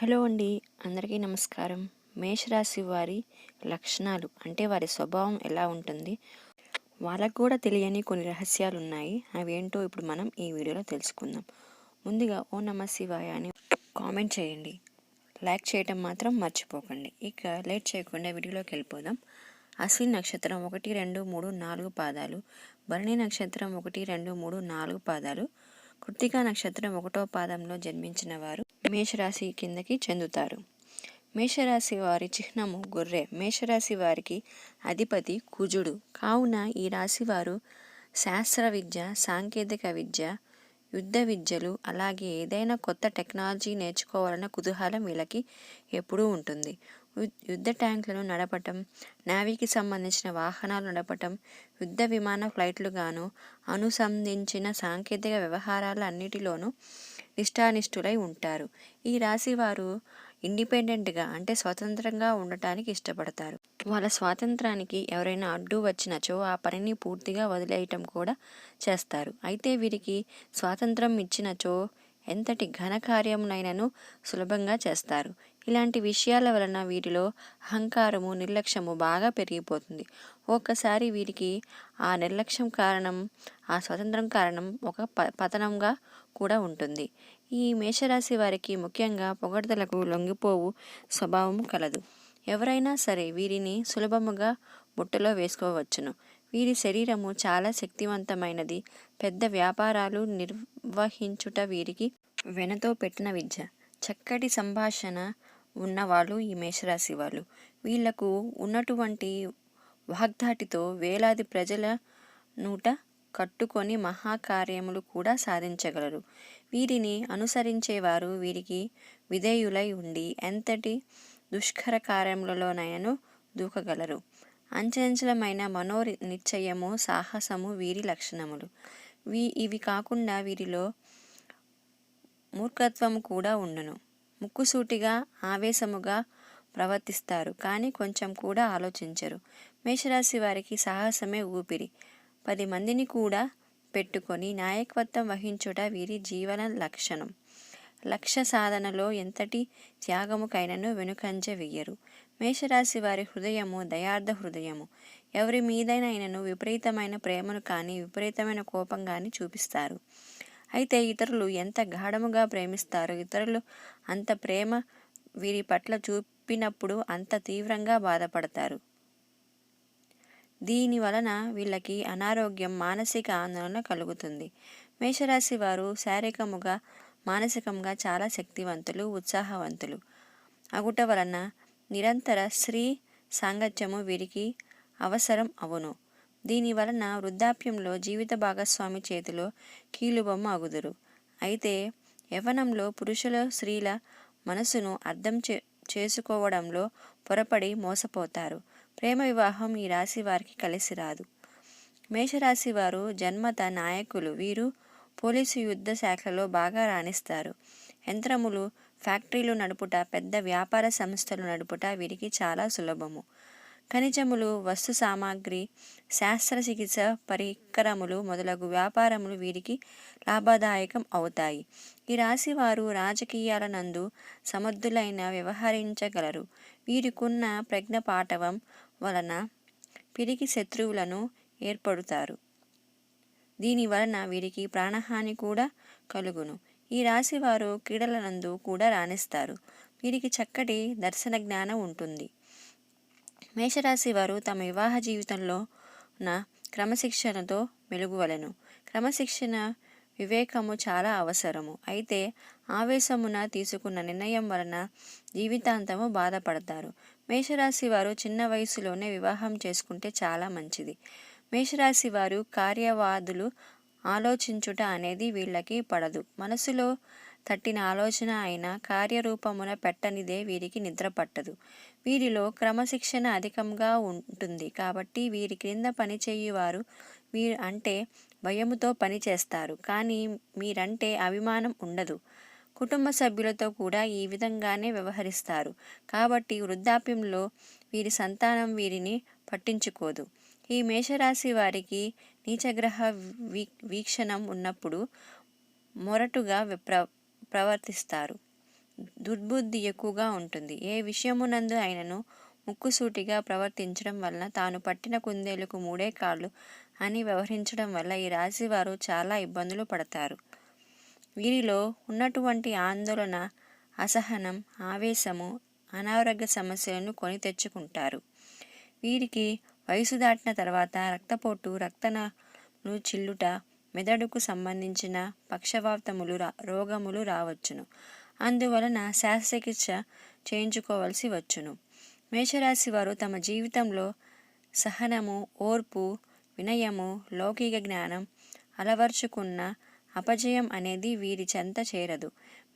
Hello అండి అందరికీ నమస్కారం. మేషరాశి వారి లక్షణాలు అంటే వారి స్వభావం ఎలా ఉంటుంది? వాళ్ళకు కూడా తెలియని కొన్ని రహస్యాలు ఉన్నాయి అవి ఏంటో ఇప్పుడు మనం ఈ వీడియోలో తెలుసుకుందాం. ముందుగా ఓ నమ శివాయ అని కామెంట్ చేయండి. లైక్ చేయటం మాత్రం మర్చిపోకండి. ఇక లేట్ చేయకుండా వీడియోలోకి వెళ్ళిపోదాం. అశ్విన్ నక్షత్రం ఒకటి రెండు మూడు నాలుగు పాదాలు. భరణి నక్షత్రం ఒకటి రెండు మూడు నాలుగు పాదాలు. కృత్తికా నక్షత్రం ఒకటో పాదంలో జన్మించిన వారు మేషరాశి కిందకి చెందుతారు. మేషరాశి వారి చిహ్నము గొర్రె. మేషరాశి వారికి అధిపతి కుజుడు. కావున ఈ రాశి వారు శాస్త్ర విద్య సాంకేతిక విద్య యుద్ధ విద్యలు అలాగే ఏదైనా కొత్త టెక్నాలజీ నేర్చుకోవాలన్న కుతూహలం వీళ్ళకి ఎప్పుడూ ఉంటుంది. యుద్ధ ట్యాంకులను నడపటం నావీకి సంబంధించిన వాహనాలు నడపటం యుద్ధ విమాన ఫ్లైట్లు గాను అనుసంధించిన సాంకేతిక వ్యవహారాల అన్నిటిలోనూ నిష్ఠానిష్ఠులై ఉంటారు. ఈ రాశి వారు ఇండిపెండెంట్గా అంటే స్వతంత్రంగా ఉండటానికి ఇష్టపడతారు. వాళ్ళ స్వాతంత్రానికి ఎవరైనా అడ్డు వచ్చినచో ఆ పనిని పూర్తిగా వదిలేయటం కూడా చేస్తారు. అయితే వీరికి స్వాతంత్రం ఇచ్చినచో ఎంతటి ఘనకార్యమునైనను సులభంగా చేస్తారు. ఇలాంటి విషయాల వలన వీరిలో అహంకారము నిర్లక్ష్యము బాగా పెరిగిపోతుంది. ఒక్కసారి వీరికి ఆ నిర్లక్ష్యం కారణం ఆ స్వతంత్రం కారణం ఒక ప పతనంగా కూడా ఉంటుంది. ఈ మేషరాశి వారికి ముఖ్యంగా పొగడ్తలకు లొంగిపోవు స్వభావం కలదు. ఎవరైనా సరే వీరిని సులభముగా బుట్టలో వేసుకోవచ్చును. వీరి శరీరము చాలా శక్తివంతమైనది. పెద్ద వ్యాపారాలు నిర్వహించుట వీరికి వెనతో పెట్టిన విద్య. చక్కటి సంభాషణ ఉన్నవాళ్ళు ఈ మేషరాశి వాళ్ళు. వీళ్ళకు ఉన్నటువంటి వాగ్దాటితో వేలాది ప్రజల నూట కట్టుకొని మహాకార్యములు కూడా సాధించగలరు. వీరిని అనుసరించేవారు వీరికి విధేయులై ఉండి ఎంతటి దుష్కర కార్యములలోనైనను దూకగలరు. అంచంచలమైన మనో నిశ్చయము సాహసము వీరి లక్షణములు. వీ ఇవి కాకుండా వీరిలో మూర్ఖత్వము కూడా ఉండును. ముక్కుసూటిగా ఆవేశముగా ప్రవర్తిస్తారు కానీ కొంచెం కూడా ఆలోచించరు. మేషరాశి వారికి సాహసమే ఊపిరి. పది మందిని కూడా పెట్టుకొని నాయకత్వం వహించుట వీరి జీవన లక్షణం. లక్ష్య సాధనలో ఎంతటి త్యాగముకైనను వెనుకంజ వెయ్యరు. మేషరాశి వారి హృదయము దయార్థ హృదయము. ఎవరి మీదైనను విపరీతమైన ప్రేమను కానీ విపరీతమైన కోపం కానీ చూపిస్తారు. అయితే ఇతరులు ఎంత గాఢముగా ప్రేమిస్తారో ఇతరులు అంత ప్రేమ వీరి పట్ల చూపినప్పుడు అంత తీవ్రంగా బాధపడతారు. దీని వలన వీళ్ళకి అనారోగ్యం మానసిక ఆందోళన కలుగుతుంది. మేషరాశి వారు శారీరకముగా మానసికంగా చాలా శక్తివంతులు ఉత్సాహవంతులు. అగుట వలన నిరంతర స్త్రీ సాంగత్యము వీరికి అవసరం అవును. దీని వలన వృద్ధాప్యంలో జీవిత భాగస్వామి చేతిలో కీలుబొమ్మ అగుదురు. అయితే యవనంలో పురుషుల స్త్రీల మనసును అర్థం చే చేసుకోవడంలో పొరపడి మోసపోతారు. ప్రేమ వివాహం ఈ రాశి వారికి కలిసి రాదు. మేషరాశి వారు జన్మత నాయకులు. వీరు పోలీసు యుద్ధ శాఖలో బాగా రాణిస్తారు. యంత్రములు ఫ్యాక్టరీలు నడుపుట పెద్ద వ్యాపార సంస్థలు నడుపుట వీరికి చాలా సులభము. ఖనిజములు వస్తు సామాగ్రి శాస్త్రచికిత్స పరికరములు మొదలగు వ్యాపారములు వీరికి లాభదాయకం అవుతాయి. ఈ రాశి వారు రాజకీయాల నందు సమర్థులైన వ్యవహరించగలరు. వీరికున్న ప్రజ్ఞ పాఠవం వలన పిరికి శత్రువులను ఏర్పడుతారు. దీని వలన వీరికి ప్రాణహాని కూడా కలుగును. ఈ రాశి వారు క్రీడల నందు కూడా రాణిస్తారు. వీరికి చక్కటి దర్శన జ్ఞానం ఉంటుంది. మేషరాశి వారు తమ వివాహ జీవితంలో నా క్రమశిక్షణతో మెలుగువలను. క్రమశిక్షణ వివేకము చాలా అవసరము. అయితే ఆవేశమున తీసుకున్న నిర్ణయం వలన జీవితాంతము బాధపడతారు. మేషరాశి వారు చిన్న వయసులోనే వివాహం చేసుకుంటే చాలా మంచిది. మేషరాశి వారు కార్యవాదులు ఆలోచించుట అనేది వీళ్ళకి పడదు. మనసులో తట్టిన ఆలోచన అయినా కార్యరూపమున పెట్టనిదే వీరికి నిద్ర పట్టదు. వీరిలో క్రమశిక్షణ అధికంగా ఉంటుంది. కాబట్టి వీరి క్రింద పనిచేయువారు వీరు అంటే భయముతో పని చేస్తారు. కానీ మీరంటే అభిమానం ఉండదు. కుటుంబ సభ్యులతో కూడా ఈ విధంగానే వ్యవహరిస్తారు. కాబట్టి వృద్ధాప్యంలో వీరి సంతానం వీరిని పట్టించుకోదు. ఈ మేషరాశి వారికి నీచగ్రహ వీ వీక్షణం ఉన్నప్పుడు మొరటుగా ప్ర ప్రవర్తిస్తారు. దుర్బుద్ధి ఎక్కువగా ఉంటుంది. ఏ విషయమునందు అయినను ముక్కుసూటిగా ప్రవర్తించడం వలన తాను పట్టిన కుందేలకు మూడే కాళ్ళు అని వ్యవహరించడం వల్ల ఈ రాశి వారు చాలా ఇబ్బందులు పడతారు. వీరిలో ఉన్నటువంటి ఆందోళన అసహనం ఆవేశము అనారోగ్య సమస్యలను కొని తెచ్చుకుంటారు. వీరికి వయసు దాటిన తర్వాత రక్తపోటు రక్తనాలు చిల్లుట మెదడుకు సంబంధించిన పక్షవాతములు రా రోగములు రావచ్చును. అందువలన శస్త్రచికిత్స చేయించుకోవలసి వచ్చును. మేషరాశి వారు తమ జీవితంలో సహనము ఓర్పు వినయము లౌకిక జ్ఞానం అలవర్చుకున్న అపజయం అనేది వీరి చెంత చేరదు.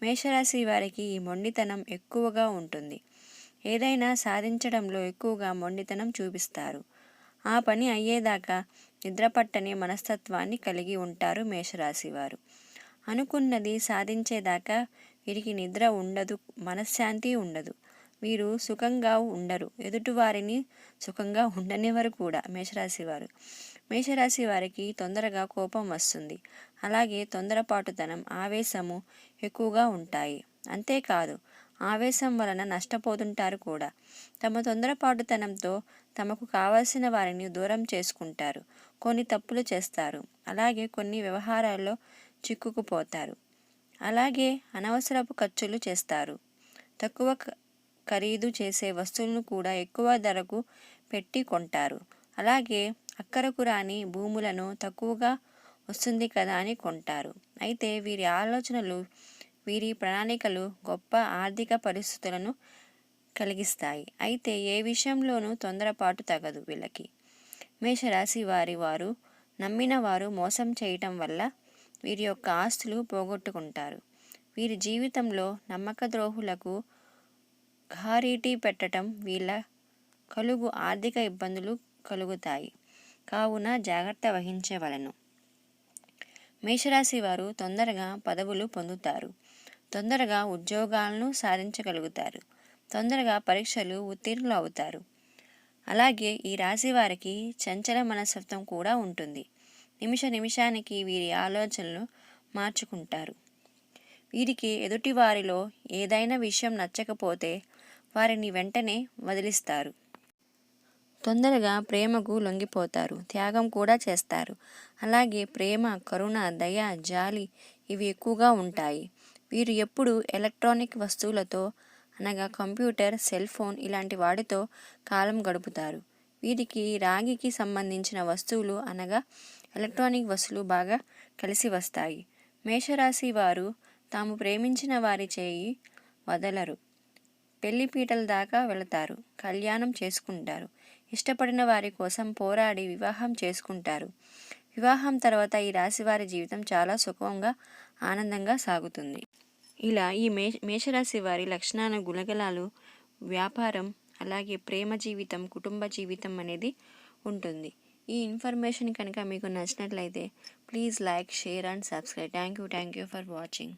మేషరాశి వారికి ఈ మొండితనం ఎక్కువగా ఉంటుంది. ఏదైనా సాధించడంలో ఎక్కువగా మొండితనం చూపిస్తారు. ఆ పని అయ్యేదాకా నిద్రపట్టని మనస్తత్వాన్ని కలిగి ఉంటారు మేషరాశి వారు. అనుకున్నది సాధించేదాకా వీరికి నిద్ర ఉండదు మనశ్శాంతి ఉండదు. వీరు సుఖంగా ఉండరు. ఎదుటివారిని సుఖంగా ఉండనివ్వరు కూడా మేషరాశి వారు మేషరాశి వారికి తొందరగా కోపం వస్తుంది. అలాగే తొందరపాటుతనం ఆవేశము ఎక్కువగా ఉంటాయి. అంతేకాదు ఆవేశం వలన నష్టపోతుంటారు కూడా. తమ తొందరపాటుతనంతో తమకు కావలసిన వారిని దూరం చేసుకుంటారు. కొన్ని తప్పులు చేస్తారు. అలాగే కొన్ని వ్యవహారాల్లో చిక్కుకుపోతారు. అలాగే అనవసరపు ఖర్చులు చేస్తారు. తక్కువ ఖరీదు చేసే వస్తువులను కూడా ఎక్కువ ధరకు పెట్టి కొంటారు. అలాగే అక్కరకు రాని భూములను తక్కువగా వస్తుంది కదా అని కొంటారు. అయితే వీరి ఆలోచనలు వీరి ప్రణాళికలు గొప్ప ఆర్థిక పరిస్థితులను కలిగిస్తాయి. అయితే ఏ విషయంలోనూ తొందరపాటు తగదు వీళ్ళకి. మేషరాశి వారి వారు నమ్మిన వారు మోసం చేయటం వల్ల వీరి యొక్క ఆస్తులు పోగొట్టుకుంటారు. వీరి జీవితంలో నమ్మక ద్రోహులకు ఘారీటీ పెట్టడం వీళ్ళ కలుగు ఆర్థిక ఇబ్బందులు కలుగుతాయి. కావున జాగ్రత్త వహించవలను. మేషరాశి వారు తొందరగా పదవులు పొందుతారు. తొందరగా ఉద్యోగాలను సాధించగలుగుతారు. తొందరగా పరీక్షలు ఉత్తీర్ణులు అవుతారు. అలాగే ఈ రాశి వారికి చంచల మనస్తత్వం కూడా ఉంటుంది. నిమిష నిమిషానికి వీరి ఆలోచనలు మార్చుకుంటారు. వీరికి ఎదుటి వారిలో ఏదైనా విషయం నచ్చకపోతే వారిని వెంటనే వదిలిస్తారు. తొందరగా ప్రేమకు లొంగిపోతారు. త్యాగం కూడా చేస్తారు. అలాగే ప్రేమ కరుణ దయ జాలి ఇవి ఎక్కువగా ఉంటాయి. వీరు ఎప్పుడు ఎలక్ట్రానిక్ వస్తువులతో అనగా కంప్యూటర్ సెల్ ఫోన్ ఇలాంటి వాటితో కాలం గడుపుతారు. వీరికి రాగికి సంబంధించిన వస్తువులు అనగా ఎలక్ట్రానిక్ వస్తువులు బాగా కలిసి వస్తాయి. మేషరాశి వారు తాము ప్రేమించిన వారి చేయి వదలరు. పెళ్ళి పీటల దాకా వెళతారు. కళ్యాణం చేసుకుంటారు. ఇష్టపడిన వారి కోసం పోరాడి వివాహం చేసుకుంటారు. వివాహం తర్వాత ఈ రాశి వారి జీవితం చాలా సుఖంగా ఆనందంగా సాగుతుంది. ఇలా ఈ మే మేషరాశి వారి లక్షణాల గుణగలాలు వ్యాపారం అలాగే ప్రేమ జీవితం కుటుంబ జీవితం అనేది ఉంటుంది. ఈ ఇన్ఫర్మేషన్ కనుక మీకు నచ్చినట్లయితే please like share and subscribe. Thank you thank you for watching.